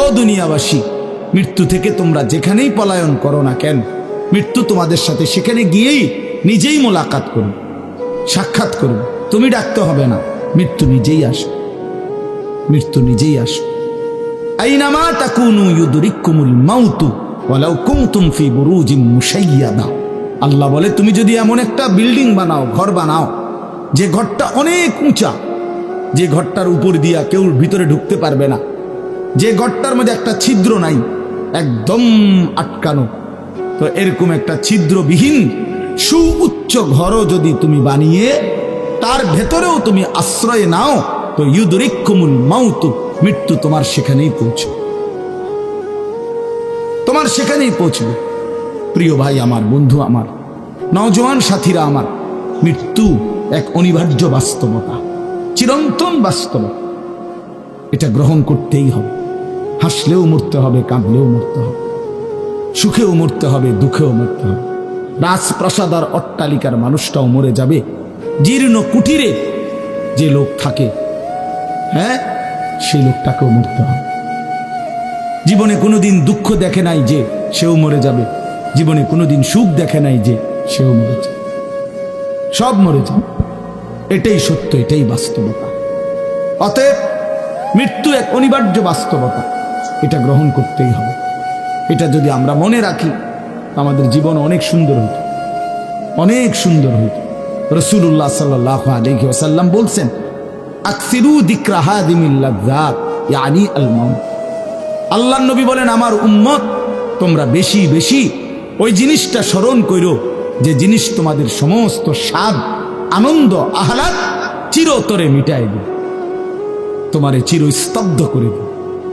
ও দুনিয়াবাসী, মৃত্যু থেকে তোমরা যেখানেই পলায়ন করো না কেন, মৃত্যু তোমাদের সাথে সেখানে গিয়েই নিজেই মোলাকাত করবে সাক্ষাৎ করবে তুমি ডাকতে হবে না, মৃত্যু নিজেই আসে মৃত্যু নিজেই আসে আইনামা তাকুনু ইউদরিকুমুল মাউতু, ওয়ালাউ কুনতুম ফি আল্লাহ বলে, তুমি যদি এমন একটা বিল্ডিং বানাও, ঘর বানাও, যে ঘরটা অনেক উঁচা, যে ঘরটার উপর দিয়া কেউ ভিতরে ঢুকতে পারবে না যে ঘরটার মধ্যে একটা ছিদ্র নাই, একদম আটকানো। তো এরকম একটা ছিদ্রবিহীন সুউচ্চ ঘরও যদি তুমি বানিয়ে, তার ভেতরেও তুমি আশ্রয় নাও, তো ইউদরিকুমুল মাউতু, মৃত্যু তোমার সেখানেই পৌঁছে তোমার সেখানেই পৌঁছবে। প্রিয় ভাই আমার, বন্ধু আমার, নওজোয়ান সাথীরা আমার, মৃত্যু এক অনিবার্য বাস্তবতা, চিরন্তন বাস্তবতা এটা গ্রহণ করতেই হবে। হাসলেও মরতে হবে, কাঁদলেও মরতে হবে, সুখেও মরতে হবে, দুঃখেও মরতে হবে। রাজপ্রাসাদ আর অট্টালিকার মানুষটাও মরে যাবে, জীর্ণ কুটিরে যে লোক থাকে হ্যাঁ? সেই লোকটাকেও মরতে হবে। জীবনে কোনোদিন দুঃখ দেখে নাই যে সেও মরে যাবে। জীবনে কোনোদিন সুখ দেখে নাই যে সেও মরে যাবে। সব মরে যাবে। এটাই সত্য, এটাই বাস্তবতা। অতএব মৃত্যু এক অনিবার্য বাস্তবতা। এটা গ্রহণ করতেই হবে। এটা যদি আমরা মনে রাখি, আমাদের জীবন অনেক সুন্দর হইত অনেক সুন্দর হইত রসুল্লাহ সাল্লাহ আলহি ওসাল্লাম বলছেন আল্লাহ নবী বলেন, আমার উম্মত, তোমরা বেশি বেশি ওই জিনিসটা স্মরণ করো যে জিনিস তোমাদের সমস্ত স্বাদ, আনন্দ, আহ্লাদ চিরতরে মিটাই দিবে। তোমারে চির স্তব্ধ করে দিবে।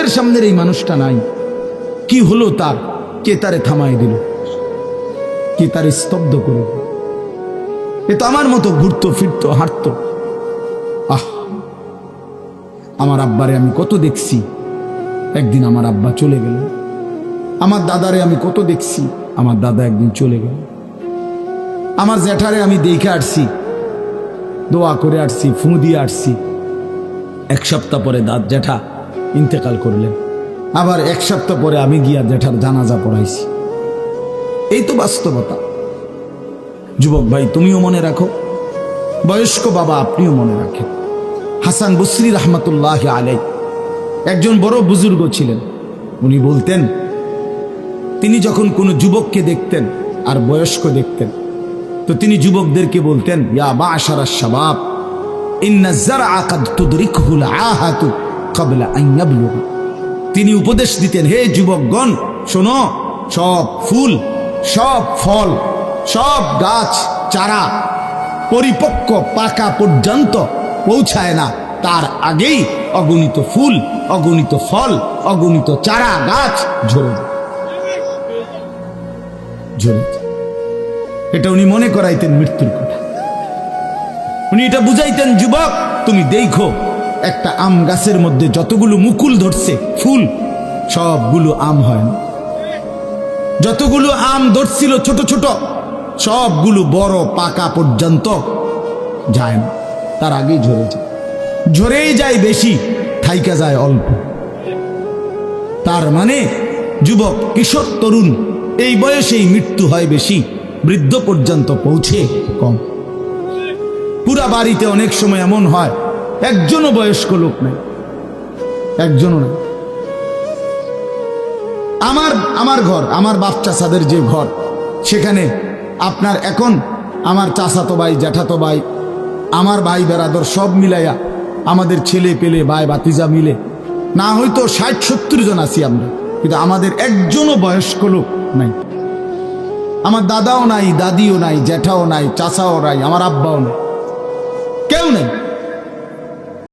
চোখের সামনের এই মানুষটা নাই। কি হলো তার? কে তারে থামাই দিল? কে তারে স্তব্ধ করে এ তো আমার মতো ঘুরতো, ফিরতো, হাঁটতো। আহ! আমার আব্বারে আমি কত দেখছি। একদিন আমার আব্বা চলে গেল। আমার দাদারে আমি কত দেখছি। আমার দাদা একদিন চলে গেল। আমার জ্যাঠারে আমি দেখে আসছি। দোয়া করে আসছি, ফু দিয়ে আসছি। এক সপ্তাহ পরে দাঁত জ্যাঠা ইন্তেকাল করলেন। আবার এক সপ্তাহ পরে আমি গিয়া জ্যাঠার জানাজা পড়াইছি। এই তো বাস্তবতা। যুবক ভাই, তুমিও মনে রাখো, বয়স্ক বাবা আপনিও মনে রাখেন। হাসান বসরি রহমতুল্লাহ আলাই একজন বড় বুজুর্গ ছিলেন। উনি বলতেন, তিনি যখন কোনো যুবককে দেখতেন আর বয়স্ক দেখতেন, তো তিনি যুবকদেরকে বলতেন, ইয়া বা আশারা শাবাব ইন্না যারআ কাদ তুদরিকুল আহাতু তিনি উপদেশ দিতেন, হে যুবকগণ, শোনো, সব ফুল, সব ফল, সব গাছ, চারা পরিপক্ক পাকা পর্যন্ত পৌঁছায় না। তার আগেই অগণিত ফুল, অগণিত ফল, অগণিত চারা, গাছ। ঝরে এটা উনি মনে করাইতেন মৃত্যুর কথা। উনি এটা বুঝাইতেন, যুবক, তুমি দেখো একটা আম গাছের মধ্যে যতগুলো মুকুল ধরছে, ফুল, সবগুলো আম হয় না। যতগুলো আম ধরছিল ছোট ছোট, সবগুলো বড় পাকা পর্যন্ত যায় না। তার আগেই ঝরে যায়। ঝরেই যায় বেশি, থাইকা যায় অল্প। তার মানে যুবক, কিশোর, তরুণ, এই বয়সেই মৃত্যু হয় বেশি, বৃদ্ধ পর্যন্ত পৌঁছে কম। পুরা বাড়িতে অনেক সময় এমন হয় একজনও বয়স্ক লোক নেই। একজনও নেই। আমার আমার ঘর, আমার বাপ চাষাদের যে ঘর, সেখানে আপনার এখন আমার চাচাতো ভাই, জ্যাঠাতো ভাই, আমার ভাই বেড়াদর সব মিলাইয়া আমাদের ছেলে পেলে, ভাই বাতিজা মিলে, না হয়তো ষাট, সত্তর জন আছি আমরা, কিন্তু আমাদের একজনও বয়স্ক লোক নাই। আমার দাদাও নাই, দাদিও নাই, জ্যাঠাও নাই, চাচাও নাই, আমার আব্বাও নাই। কেউ নেই।